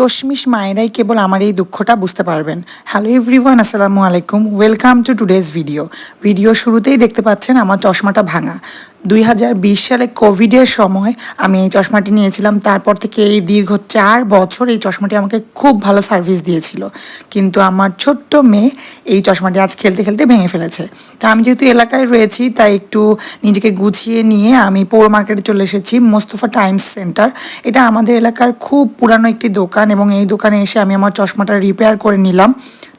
চশমিশ মায়েরাই কেবল আমার এই দুঃখটা বুঝতে পারবেন। হ্যালো এভরিওয়ান আসসালামু আলাইকুম। Welcome to today's video video শুরুতেই দেখতে পাচ্ছেন আমার চশমাটা ভাঙা। দুই হাজার বিশ সালে কোভিডের সময় আমি এই চশমাটি নিয়েছিলাম। তারপর থেকে এই দীর্ঘ চার বছর এই চশমাটি আমাকে খুব ভালো সার্ভিস দিয়েছিল। কিন্তু আমার ছোট্ট মেয়ে এই চশমাটি আজ খেলতে খেলতে ভেঙে ফেলেছে। তা আমি যেহেতু এলাকায় রয়েছি, তাই একটু নিজেকে গুছিয়ে নিয়ে আমি পৌর মার্কেটে চলে এসেছি, মোস্তফা টাইমস সেন্টার। এটা আমাদের এলাকার খুব পুরানো একটি দোকান এবং এই দোকানে এসে আমি আমার চশমাটা রিপেয়ার করে নিলাম।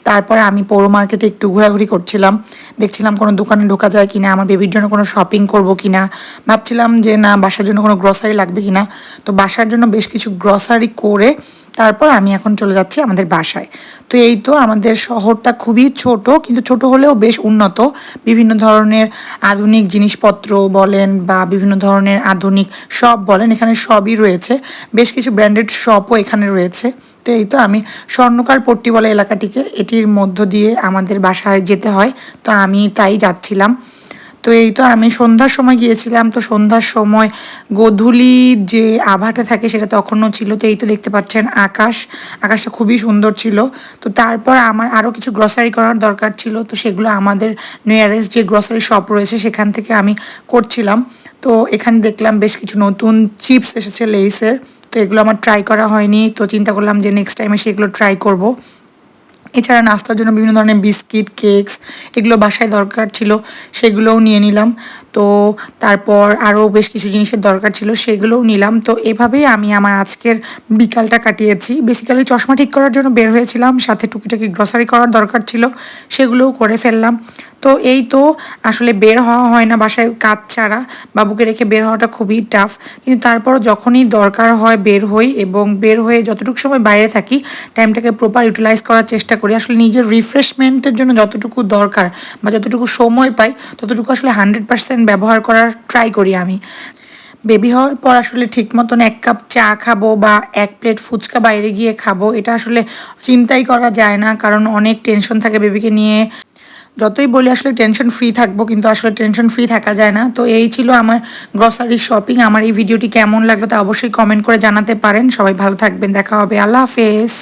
তারপরে আমি পৌর মার্কেটে একটু ঘোরাঘুরি করছিলাম। দেখছিলাম কোনো দোকানে ঢোকা যায় কিনা, আমার বেবির জন্য কোনো শপিং করব কিনা। ভাবছিলাম যে না, বাসার জন্য কোনো গ্রসারি লাগবে কিনা। তো বাসার জন্য বেশ কিছু গ্রসারি করে তারপর আমি এখন চলে যাচ্ছি আমাদের বাসায়। তো এই তো আমাদের শহরটা খুবই ছোট, কিন্তু ছোট হলেও বেশ উন্নত। বিভিন্ন ধরনের আধুনিক জিনিসপত্র বলেন বা বিভিন্ন ধরনের আধুনিক শপ বলেন, এখানে সবই রয়েছে। বেশ কিছু ব্র্যান্ডেড শপও এখানে রয়েছে। তো এই তো আমি স্বর্ণকার পট্টি বলে এলাকাটিকে এটির মধ্য দিয়ে আমাদের বাসায় যেতে হয়, তো আমি তাই যাচ্ছিলাম। তো এই তো আমি সন্ধ্যার সময় গিয়েছিলাম, তো সন্ধ্যার সময় গোধূলির যে আভাটা থাকে সেটা তখনও ছিল, তো এই তো দেখতে পাচ্ছেন আকাশ, আকাশটা খুবই সুন্দর ছিল। তো তারপর আমার আরও কিছু গ্রসারি করার দরকার ছিল, তো সেগুলো আমাদের নিয়ারেস্ট যে গ্রসারি শপ রয়েছে সেখান থেকে আমি করছিলাম। তো এখানে দেখলাম বেশ কিছু নতুন চিপস এসেছে লেইসের তো এগুলো আমার ট্রাই করা হয়নি, তো চিন্তা করলাম যে নেক্সট টাইমে সেগুলো ট্রাই করব। এছাড়া নাস্তার জন্য বিভিন্ন ধরনের বিস্কিট, কেকস এগুলো বাসায় দরকার ছিল, সেগুলোও নিয়ে নিলাম। তো তারপর আরও বেশ কিছু জিনিসের দরকার ছিল, সেগুলোও নিলাম। তো এভাবেই আমি আমার আজকের বিকালটা কাটিয়েছি। বেসিক্যালি চশমা ঠিক করার জন্য বের হয়েছিলাম, সাথে টুকিটাকি গ্রসারি করার দরকার ছিল, সেগুলোও করে ফেললাম। তো এই তো আসলে বের হওয়া হয় না বাসায় কাজ ছাড়া, বাবুকে রেখে বের হওয়াটা খুবই টাফ কিন্তু তারপর যখনই দরকার হয় বের হই এবং বের হয়ে যতটুকু সময় বাইরে থাকি টাইমটাকে প্রপার ইউটিলাইজ করার চেষ্টা করি, আসলে নিজের রিফ্রেশমেন্টের জন্য যতটুকু দরকার বা যতটুকু সময় পাই, ততটুকু আসলে হান্ড্রেড পার্সেন্ট ব্যবহার করার ট্রাই করি আমি। বেবি হওয়ার পর আসলে ঠিক মতন এক কাপ চা খাব বা এক প্লেট ফুচকা বাইরে গিয়ে খাব, এটা আসলে চিন্তাই করা যায় না, কারণ অনেক টেনশন থাকে বেবিকে নিয়ে। যতই বলি আসলে টেনশন ফ্রি থাকব, কিন্তু আসলে টেনশন ফ্রি থাকা যায় না। তো এই ছিল আমার গ্রসারি শপিং আমার এই ভিডিওটি কেমন লাগল তা অবশ্যই কমেন্ট করে জানাতে পারেন। সবাই ভালো থাকবেন, দেখা হবে, আল্লাহ হাফেজ।